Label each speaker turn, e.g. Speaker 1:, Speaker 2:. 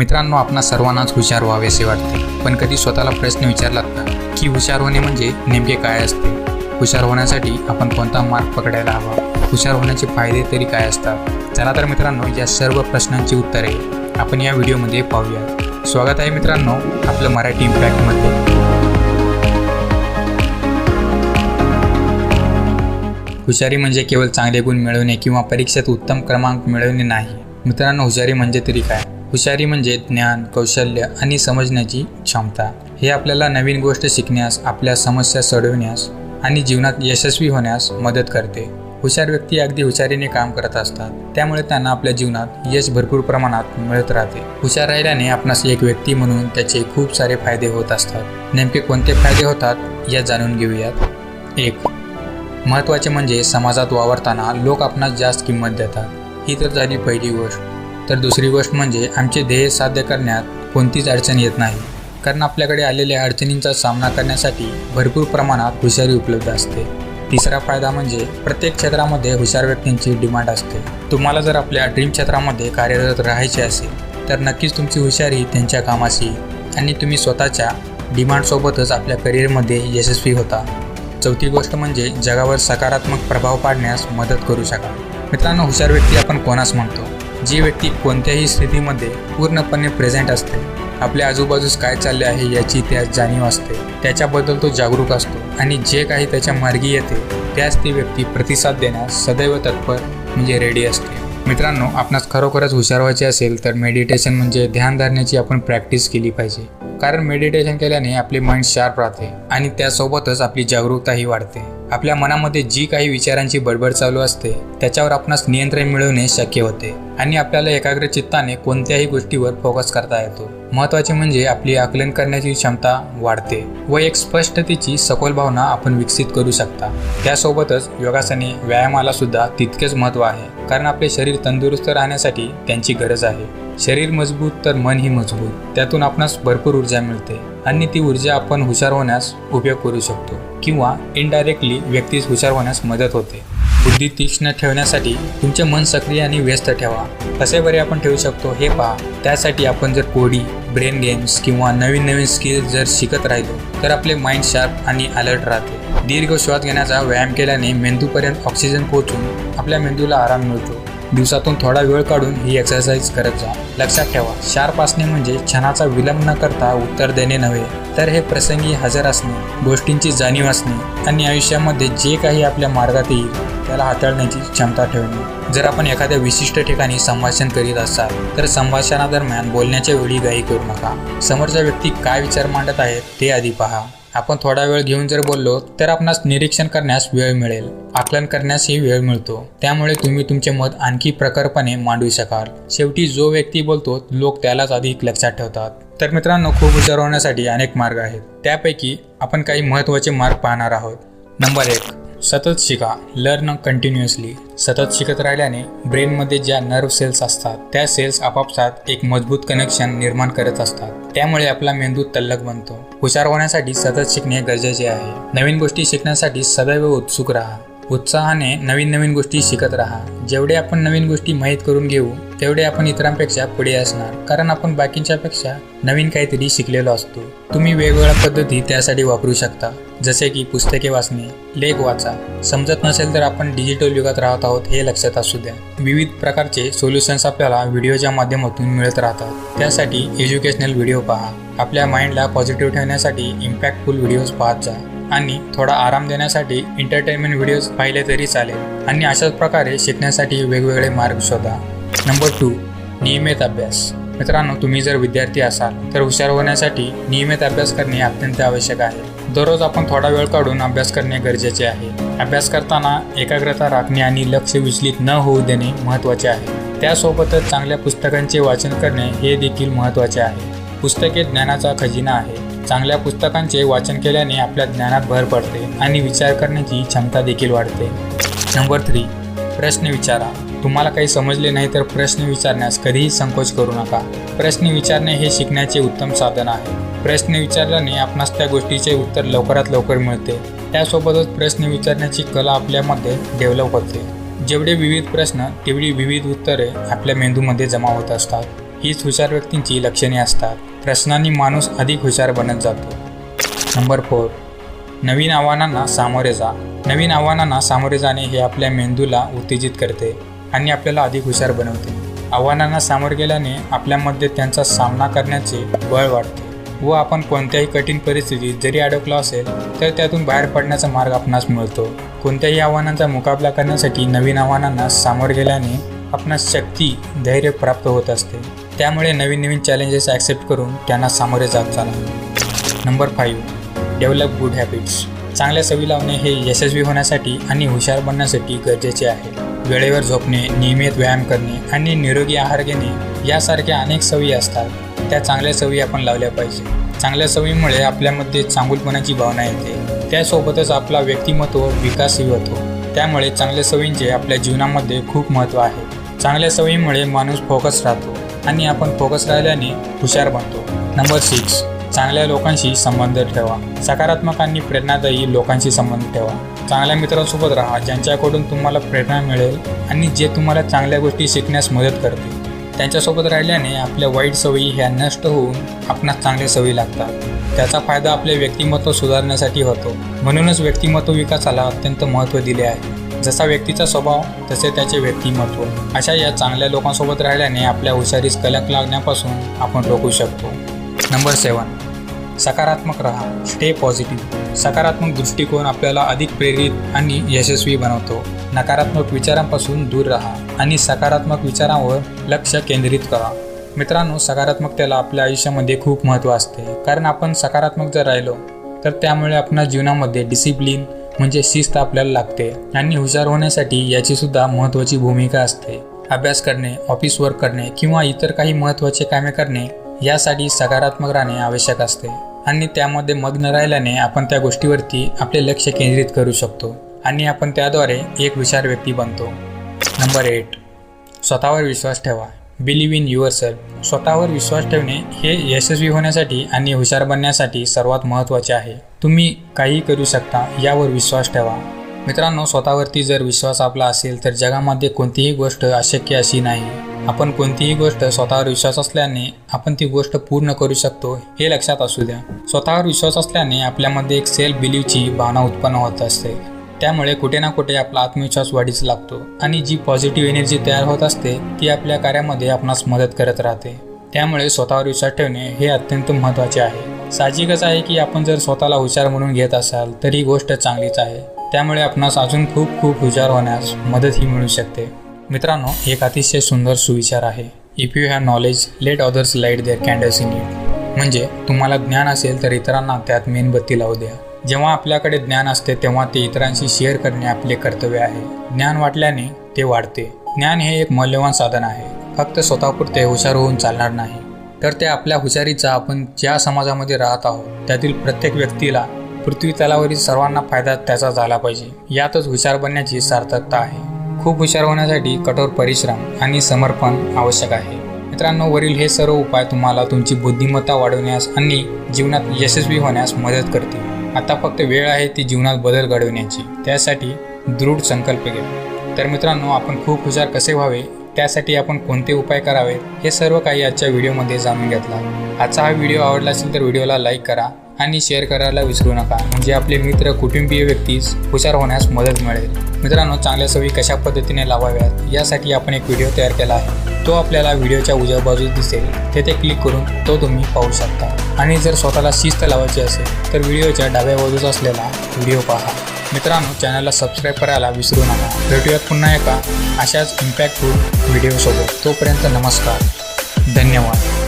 Speaker 1: मित्रांनो आपणा सर्वांनाच हुशार व्हावेसे वाटते. पण कधी स्वतःला प्रश्न विचारलात का? की हुशार होणे म्हणजे नेमके काय असते? हुशार होण्यासाठी आपण कोणता मार्ग पकडायला हवा? हुशार होण्याचे फायदे तरी काय असतात? चला तर मित्रांनो या सर्व प्रश्नांची उत्तरे आपण या व्हिडिओमध्ये पाहूया स्वागत आहे मित्रांनो आपलं मराठी इम्पॅक्टमध्ये हुशारी म्हणजे केवळ चांगले गुण मिळवणे किंवा परीक्षेत उत्तम क्रमांक मिळवणे नाही. मित्रांनो हुशारी म्हणजे तरी काय? हुशारी म्हणजे ज्ञान कौशल्य आणि समजण्याची क्षमता. हे आपल्याला नवीन गोष्ट शिकण्यास आपल्या समस्या सोडविण्यास आणि जीवनात यशस्वी होण्यास मदत करते. हुशार व्यक्ती अगदी हुशारीने काम करत असतात. त्यामुळे त्यांना आपल्या जीवनात यश भरपूर प्रमाणात मिळत राहते. हुशार राहिल्याने आपणास एक व्यक्ती म्हणून त्याचे खूप सारे फायदे होत असतात. नेमके कोणते फायदे होतात या जाणून घेऊयात. एक महत्त्वाचे म्हणजे समाजात वावरताना लोक आपणास जास्त किंमत देतात. ही तर झाली पहिली गोष्ट. तर दुसरी गोष्ट म्हणजे आमचे ध्येय साध्य करण्यात कोणतीच अडचण येत नाही. कारण आपल्याकडे आलेल्या अडचणींचा सामना करण्यासाठी भरपूर प्रमाणात हुशारी उपलब्ध असते. तिसरा फायदा म्हणजे प्रत्येक क्षेत्रामध्ये हुशार व्यक्तींची डिमांड असते. तुम्हाला जर आपल्या ड्रीम क्षेत्रामध्ये कार्यरत राहायचे असेल तर नक्कीच तुमची हुशारी त्यांच्या कामाशी आणि तुम्ही स्वतःच्या डिमांडसोबतच आपल्या करिअरमध्ये यशस्वी होता. चौथी गोष्ट म्हणजे जगावर सकारात्मक प्रभाव पाडण्यास मदत करू शकाल मित्रांनो हुशार व्यक्ती आपण कोणास म्हणतो? जी व्यक्ती कोणत्याही स्थितीमध्ये पूर्णपणे प्रेझेंट असते आपल्या आजूबाजूस काय चालले आहे याची त्यास जाणीव असते. त्याच्याबद्दल तो जागरूक असतो आणि जे काही त्याच्या मार्गी येते त्यास ती व्यक्ती प्रतिसाद देण्यास सदैव तत्पर म्हणजे रेडी असते. मित्रांनो आपणास खरोखरच हुशार व्हायचे असेल तर मेडिटेशन म्हणजे ध्यान धरण्याची आपण प्रॅक्टिस केली पाहिजे. कारण मेडिटेशन केल्याने आपले माइंड शार्प राहते आणि त्यासोबतच आपली जागरूकताही वाढते. आपल्या मनामध्ये जी काही विचारांची बडबड चालू असते त्याच्यावर आपणास नियंत्रण मिळवणे शक्य होते आणि आपल्याला एकाग्र चित्ताने कोणत्याही गोष्टीवर फोकस करता येतो. महत्त्वाचे म्हणजे आपली आकलन करण्याची क्षमता वाढते व एक स्पष्टतेची सखोल भावना आपण विकसित करू शकता. त्यासोबतच योगासने व्यायामाला सुद्धा तितकेच महत्त्व आहे कारण आपले शरीर तंदुरुस्त राहण्यासाठी त्यांची गरज आहे. शरीर मजबूत तर मनही मजबूत त्यातून आपणास भरपूर ऊर्जा मिळते आणि ती ऊर्जा आपण हुशार होण्यास उपयोग करू शकतो. किंवा इनडायरेक्टली व्यक्तीस हुशार होण्यास मदत होते. बुद्धी तीक्ष्ण ठेवण्यासाठी तुमचे मन सक्रिय आणि व्यस्त ठेवा. कसे बरे आपण ठेवू शकतो हे पहा. त्यासाठी आपण जर कोडी ब्रेन गेम्स किंवा नवीन नवीन स्किल जर शिकत राहिलो तर आपले माइंड शार्प आणि अलर्ट राहते. दीर्घ श्वास घेण्याचा व्यायाम केल्याने मेंदूपर्यंत ऑक्सिजन पोहोचून आपल्या मेंदूला आराम मिळतो. दिवसातून थोडा वेळ काढून ही एक्सरसाइज करत जा. लक्षात ठेवा शार्प असणे म्हणजे क्षणाचा विलंब न करता उत्तर देणे नव्हे तर हे प्रसंगी हजर असणे गोष्टींची जाणीव असणे आणि आयुष्यामध्ये जे काही आपल्या मार्गात येईल त्याला हाताळण्याची क्षमता ठेवणे. जर आपण एखाद्या विशिष्ट ठिकाणी संभाषण करीत असाल तर संभाषणादरम्यान बोलण्याच्या वेळी घाई करू नका. समोरचा व्यक्ती काय विचार मांडत आहे ते आधी पहा. आपण थोडा वेळ घेऊन जर बोललो तर आपणास निरीक्षण करण्यास वेळ मिळेल. आकलन करण्यासही वेळ मिळतो. त्यामुळे तुम्ही तुमचे मत आणखी प्रखरपणे मांडू शकाल. शेवटी जो व्यक्ती बोलतो लोक त्यालाच अधिक लक्षात ठेवतात. तर मित्रांनो खूप विचार होण्यासाठी अनेक मार्ग आहेत. त्यापैकी आपण काही महत्त्वाचे मार्ग पाहणार आहोत. नंबर एक सतत शिका. लर्न कंटिन्युअसली सतत शिकत राहिल्याने ब्रेनमध्ये ज्या नर्व सेल्स असतात त्या सेल्स आपापसात एक मजबूत कनेक्शन निर्माण करत असतात. त्यामुळे आपला मेंदू तल्लक बनतो. हुशार होण्यासाठी सतत शिकणे गरजेचे आहे. नवीन गोष्टी शिकण्यासाठी सदैव उत्सुक राहा. उत्साहाने नवीन नवीन गोष्टी शिकत राहा. जेवढे आपण नवीन गोष्टी माहीत करून घेऊ तेवढे आपण इतरांपेक्षा पुढे असणार. कारण आपण बाकींच्यापेक्षा नवीन काहीतरी शिकलेलो असतो. तुम्ही वेगवेगळ्या पद्धती त्यासाठी वापरू शकता. जसे की पुस्तके वाचणे लेख वाचा. समजत नसेल तर आपण डिजिटल युगात राहत आहोत हे लक्षात असू द्या. विविध प्रकारचे सोल्युशन्स आपल्याला व्हिडिओच्या माध्यमातून मिळत राहतात. त्यासाठी एज्युकेशनल व्हिडिओ पहा. आपल्या माइंडला पॉझिटिव्ह ठेवण्यासाठी इम्पॅक्टफुल व्हिडिओज पाहत जा. आणि थोडा आराम देण्यासाठी एंटरटेनमेंट व्हिडिओज पाहिले तरी चालेल. आणि अशाच प्रकारे शिकण्यासाठी वेगवेगळे मार्ग शोधा. नंबर टू नियमित अभ्यास. मित्रांनो तुम्ही जर विद्यार्थी असाल तर हुशार होण्यासाठी नियमित अभ्यास करणे अत्यंत आवश्यक आहे. दररोज आपण थोडा वेळ काढून अभ्यास करणे गरजेचे आहे. अभ्यास करताना एकाग्रता राखणे आणि लक्ष विचलित न होऊ देणे महत्त्वाचे आहे. त्यासोबतच चांगल्या पुस्तकांचे वाचन करणे हे देखील महत्त्वाचे आहे. पुस्तके ज्ञानाचा खजिना आहे. चांगल्या पुस्तकांचे वाचन केल्याने आपल्या ज्ञानात भर पडते आणि विचार करण्याची क्षमता देखील वाढते. नंबर थ्री प्रश्न विचारा. तुम्हाला काही समजले नाही तर प्रश्न विचारण्यास कधीही संकोच करू नका. प्रश्न विचारणे हे शिकण्याचे उत्तम साधन आहे. प्रश्न विचारल्याने आपणास त्या गोष्टीचे उत्तर लवकरात लवकर मिळते. त्यासोबतच प्रश्न विचारण्याची कला आपल्यामध्ये डेव्हलप होते. जेवढे विविध प्रश्न तेवढी विविध उत्तरे आपल्या मेंदूमध्ये जमा होत असतात. हीच हुशार व्यक्तींची लक्षणे असतात. प्रश्नांनी माणूस अधिक हुशार बनत जातो. नंबर फोर नवीन आव्हानांना सामोरे जा. नवीन आव्हानांना सामोरे जाणे हे आपल्या मेंदूला उत्तेजित करते. आणि आपल्याला अधिक हुशार बनवते. आव्हानांना सामोर गेल्याने आपल्यामध्ये त्यांचा सामना करण्याचे बळ वाढते. व आपण कोणत्याही कठीण परिस्थितीत जरी अडकलो असेल तर त्यातून बाहेर पडण्याचा मार्ग आपणास मिळतो. कोणत्याही आव्हानांचा मुकाबला करण्यासाठी नवीन आव्हानांना सामोर गेल्याने आपणास शक्ती धैर्य प्राप्त होत असते. त्यामुळे नवीन नवीन चॅलेंजेस ॲक्सेप्ट करून त्यांना सामोरे जात चाला. Number five develop good habits चांगल्या सवयी लावणे हे यशस्वी होण्यासाठी आणि हुशार बनण्यासाठी गरजेचे आहे. वेळेवर झोपणे नियमित व्यायाम करणे आणि निरोगी आहार घेणे यासारख्या अनेक सवयी असतात. त्या चांगल्या सवयी आपण लावल्या पाहिजे. चांगल्या सवयीमुळे आपल्यामध्ये चांगुलपणाची भावना येते. त्यासोबतच आपला व्यक्तिमत्व विकासही होतो. त्यामुळे चांगल्या सवयींचे आपल्या जीवनामध्ये खूप महत्त्व आहे. चांगल्या सवयीमुळे माणूस फोकस राहतो आणि आपण फोकस राहिल्याने हुशार बनतो. Number six. चांगल्या लोकांशी संबंध ठेवा. सकारात्मक आणि प्रेरणादायी लोकांशी संबंध ठेवा. चांगल्या मित्रांसोबत राहा ज्यांच्याकडून तुम्हाला प्रेरणा मिळेल आणि जे तुम्हाला चांगल्या गोष्टी शिकण्यास मदत करतील. त्यांच्यासोबत राहिल्याने आपल्या वाईट सवयी ह्या नष्ट होऊन आपणास चांगल्या सवयी लागतात. त्याचा फायदा आपले व्यक्तिमत्व सुधारण्यासाठी होतो. म्हणूनच व्यक्तिमत्व विकासाला अत्यंत महत्त्व दिले आहे. जसा व्यक्तीचा स्वभाव तसे त्याचे व्यक्तिमत्व. अशा या चांगल्या लोकांसोबत राहिल्याने आपल्या हुशारीस कलक लागण्यापासून आपण रोखू शकतो. Number seven. सकारात्मक राहा. स्टे पॉझिटिव्ह सकारात्मक दृष्टिकोन आपल्याला अधिक प्रेरित आणि यशस्वी बनवतो. नकारात्मक विचारांपासून दूर राहा आणि सकारात्मक विचारांवर लक्ष केंद्रित करा. मित्रांनो सकारात्मकतेला आपल्या आयुष्यामध्ये खूप महत्त्व असते. कारण आपण सकारात्मक जर राहिलो तर त्यामुळे आपल्या जीवनामध्ये डिसिप्लिन म्हणजे शिस्त आपल्याला लागते आणि हुशार होण्यासाठी याचीसुद्धा महत्त्वाची भूमिका असते. अभ्यास करणे ऑफिस वर्क करणे किंवा इतर काही महत्त्वाचे कामे करणे यासाठी सकारात्मक राहणे आवश्यक असते. आणि त्यामध्ये मग्न राहिल्याने आपण त्या गोष्टीवरती आपले लक्ष केंद्रित करू शकतो आणि आपण त्याद्वारे एक हुशार व्यक्ती बनतो. Number eight. स्वतःवर विश्वास ठेवा. बिलीव्ह इन युअर सेल्फ स्वतःवर विश्वास ठेवणे हे यशस्वी होण्यासाठी आणि हुशार बनण्यासाठी सर्वात महत्त्वाचे आहे. तुम्ही काही करू शकता यावर विश्वास ठेवा. मित्रांनो स्वतःवरती जर विश्वास आपला असेल तर जगामध्ये कोणतीही गोष्ट अशक्य अशी नाही. आपण कोणतीही गोष्ट स्वतःवर विश्वास असल्याने आपण ती गोष्ट पूर्ण करू शकतो हे लक्षात असू द्या. स्वतःवर विश्वास असल्याने आपल्यामध्ये एक सेल्फ बिलीव्हची भावना उत्पन्न होत असते. त्यामुळे कुठे ना कुठे आपला आत्मविश्वास वाढीस लागतो आणि जी पॉझिटिव्ह एनर्जी तयार होत असते ती आपल्या कार्यामध्ये आपणास मदत करत राहते. त्यामुळे स्वतःवर विश्वास ठेवणे हे अत्यंत महत्त्वाचे आहे. साहजिकच आहे की आपण जर स्वतःला हुशार म्हणून घेत असाल तर ही गोष्ट चांगलीच आहे. त्यामुळे आपणास अजून खूप खूप हुशार होण्यास मदतही मिळू शकते. मित्रांनो एक अतिशय सुंदर सुविचार आहे. If you have knowledge let others light their candles in you म्हणजे तुम्हाला ज्ञान असेल तर इतरांना त्यात मेणबत्ती लावू द्या. जेव्हा आपल्याकडे ज्ञान असते तेव्हा ते इतरांशी शेअर करणे आपले कर्तव्य आहे. ज्ञान वाटल्याने ते वाढते. ज्ञान हे एक मौल्यवान साधन आहे. फक्त स्वतःपुरते हुशार होऊन चालणार नाही. तर ते आपल्या हुशारीचा आपण ज्या समाजामध्ये राहत आहोत त्यातील प्रत्येक व्यक्तीला पृथ्वी तलावरील सर्वांना फायदा त्याचा झाला पाहिजे. यातच हुशार बनण्याची सार्थकता आहे. खूप हुशार होण्यासाठी कठोर परिश्रम आणि समर्पण आवश्यक आहे. मित्रांनो वरील हे सर्व उपाय तुम्हाला तुमची बुद्धिमत्ता वाढवण्यास आणि जीवनात यशस्वी होण्यास मदत करतील. आता फक्त वेळ आहे ती जीवनात बदल घडवण्याची. त्यासाठी दृढ संकल्प घ्या. तर मित्रांनो आपण खूप हुशार कसे व्हावे? त्यासाठी आपण कोणते उपाय करावेत? हे सर्व काही आजच्या व्हिडिओमध्ये जाणून घेतला. आजचा हा व्हिडिओ आवडला असेल तर व्हिडिओला लाईक करा. आणि शेअर करायला विसरू नका. म्हणजे आपले मित्र कुटुंबीय व्यक्तीस हुशार होण्यास मदत मिळेल. मित्रांनो चांगल्या सवयी कशा पद्धतीने लावाव्यात यासाठी आपण एक व्हिडिओ तयार केला आहे. तो आपल्याला व्हिडिओच्या उजव्या बाजूस दिसेल. तेथे क्लिक करून तो तुम्ही पाहू शकता. आणि जर स्वतःला शिस्त लावायची असेल तर व्हिडिओच्या डाव्या बाजूस असलेला व्हिडिओ पहा. मित्रांनो चॅनलला सबस्क्राईब करायला विसरू नका. भेटूयात पुन्हा एका अशाच इम्पॅक्टफुल व्हिडिओसोबत तोपर्यंत नमस्कार. धन्यवाद.